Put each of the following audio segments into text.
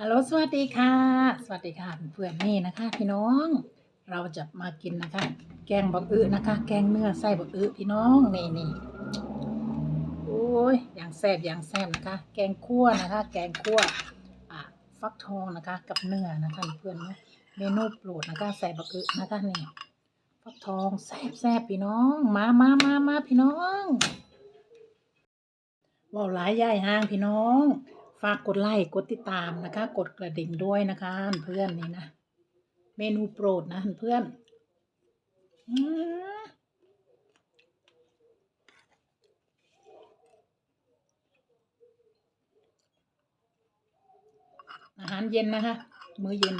ฮัลโหลสวัสดีค่ะ สวัสดีค่ะเพื่อนๆนี่นะคะ พี่น้อง เราจะมากินนะคะ แกงบักอึนะคะ แกงเนื้อไส้บักอึพี่น้องนี่นี่โอ้ยอย่างแซ่บอย่างแซ่บนะคะ แกงคั่วนะคะ แกงคั่วอะฟักทองนะคะ กับเนื้อนะคะเพื่อนๆนะเมนูโปรดนะคะใส่บักอึนะคะนี่ฟักทองแซ่บแซ่บพี่น้อง มามามามาพี่น้องว่าวหลายย่ายห้างพี่น้อง ฝากกดไลค์กดติดตามนะคะ กดกระดิ่งด้วยนะคะเพื่อนนี่นะ เมนูโปรดนะเพื่อนอาหารเย็นนะคะ มื้อเย็น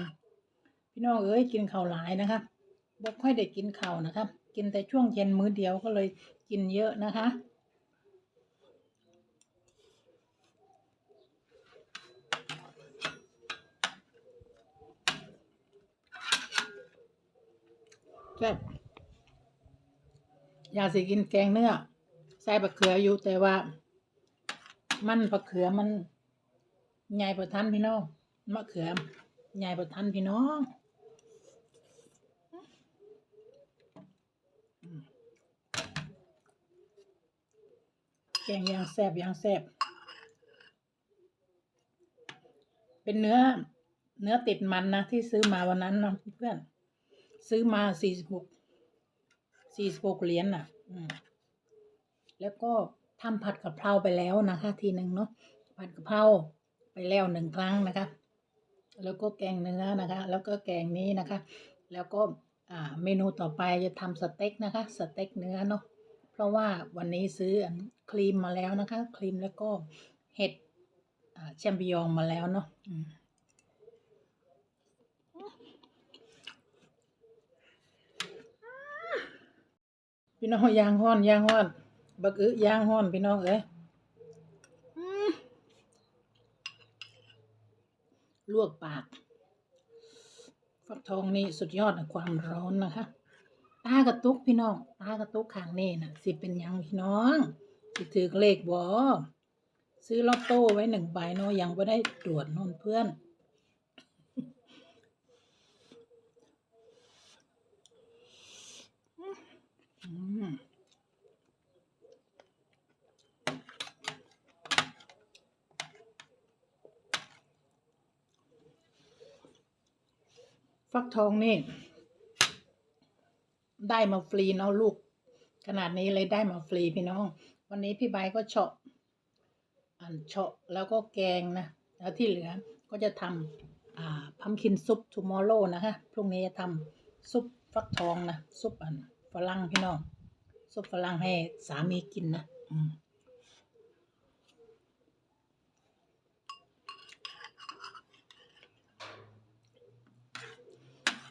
พี่น้องเอ้ยกินข้าวหลายนะคะบ่ค่อยได้กินข้าวนะคะ กินแต่ช่วงเย็นมื้อเดียวก็เลยกินเยอะนะคะ แซ่บอยากสิกินแกงเนื้อใส่บะเขืออยู่แต่ว่า มันบะเขือมันใหญ่ประทันพี่น้องมะเขือใหญ่ประทันพี่น้องแกงยางแซ่บยางแซ่บเป็นเนื้อ เนื้อติดมันนะที่ซื้อมาวันนั้นนะเพื่อน ซื้อมาสี่สิบหกสี่สิบหกเหรียญน่ะ อืมแล้วก็ทำผัดกะเพราไปแล้วนะคะ ทีหนึ่งเนาะผัดกะเพราไปแล้วหนึ่งครั้งนะคะ แล้วก็แกงเนื้อนะคะ แล้วก็แกงนี้นะคะ แล้วก็เมนูต่อไปจะทำสเต็กนะคะ สเต็กเนื้อเนาะเพราะว่าวันนี้ซื้อครีมมาแล้วนะคะ ครีมแล้วก็เห็ดแชมปิญองมาแล้วเนาะ พี่น้องยางห้อนยางห้อน บักอึยางห้อนพี่น้องเอ้ยอืมลวกปาก ฟักทองนี่สุดยอดในความร้อนนะคะตากระตุกพี่น้องตากระตุกข้างนี่นะสิเป็นหยังพี่น้องสิถือเลขบอซื้อลอตโต้ไว้หนึ่งใบเนาะยังไม่ได้ตรวจนนเพื่อน อืม ฟักทองนี่ ได้มาฟรีเนาะลูก ขนาดนี้เลยได้มาฟรีพี่น้อง วันนี้พี่ใบก็เฉาะอันเฉาะแล้วก็แกงนะ แล้วที่เหลือก็จะทำอ่าพัมคินซุปทูมอร์โ w นะคะพรุ่งนี้จะทำซุปฟักทองนะ ซุปอันฝรั่งพี่น้อง ซุปฝรั่งให้สามีกินนะ อืม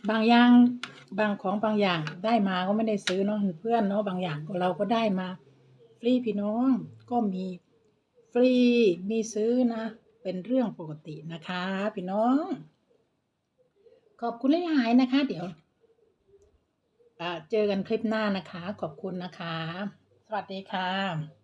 บางอย่างบางของบางอย่างได้มาก็ไม่ได้ซื้อเนาะเพื่อนเนาะบางอย่างเราก็ได้มา ฟรีพี่น้องก็มีฟรีมีซื้อนะ เป็นเรื่องปกตินะคะ พี่น้อง ขอบคุณหลายๆนะคะ เดี๋ยวเจอกันคลิปหน้านะคะ ขอบคุณนะคะ สวัสดีค่ะ